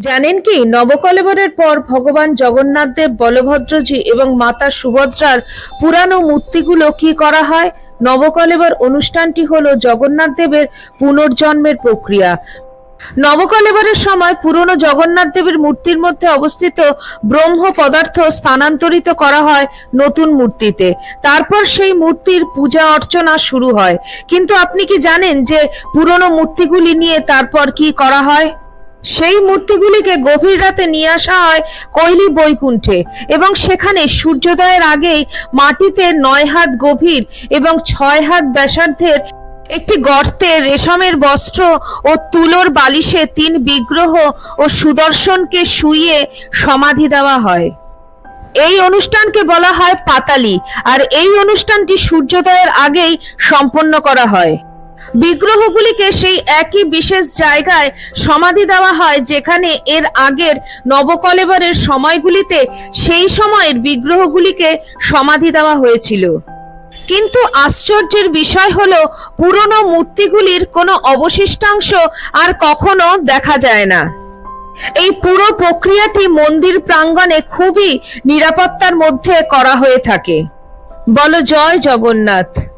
জানেন কি, নবকলেবরের পর ভগবান জগন্নাথ দেব, বলভদ্রজি এবং মাতা সুভদ্রার পুরানো মূর্তিগুলো কি করা হয়? নবকলেবর অনুষ্ঠানটি হলো জগন্নাথ দেবের পুনর্জন্মের প্রক্রিয়া। নবকলেবরের সময় পুরনো জগন্নাথ দেবের মূর্তির মধ্যে অবস্থিত ব্রহ্ম পদার্থ স্থানান্তরিত করা হয় নতুন মূর্তিতে। তারপর সেই মূর্তির পূজা অর্চনা শুরু হয়। কিন্তু আপনি কি জানেন যে পুরনো মূর্তিগুলি নিয়ে তারপর কি করা হয়? সেই মূর্তিগুলিকে গভীর রাতে নিয়ে আসা হয় কৈলি বৈকুণ্ঠে এবং সেখানে সূর্যোদয়ের আগেই মাটিতে নয় হাত গভীর এবং ছয় হাত ব্যাসার্ধের একটি গর্তে রেশমের বস্ত্র ও তুলোর বালিশে তিন বিগ্রহ ও সুদর্শনকে শুইয়ে সমাধি দেওয়া হয়। এই অনুষ্ঠানকে বলা হয় পাতালি, আর এই অনুষ্ঠানটি সূর্যোদয়ের আগেই সম্পন্ন করা হয়। বিগ্রহগুলিকে সেই একই বিশেষ জায়গায় সমাধি দেওয়া হয়, যেখানে এর আগের নবকলেবরের সময়গুলিতে সেই সময়ের বিগ্রহগুলিকে সমাধি দেওয়া হয়েছিল। কিন্তু আশ্চর্যের বিষয় হলো, পুরনো মূর্তিগুলির কোনো অবশিষ্টাংশ আর কখনো দেখা যায় না। এই পুরো প্রক্রিয়াটি মন্দির প্রাঙ্গণে খুবই নিরাপত্তার মধ্যে করা হয়ে থাকে। বলো জয় জগন্নাথ।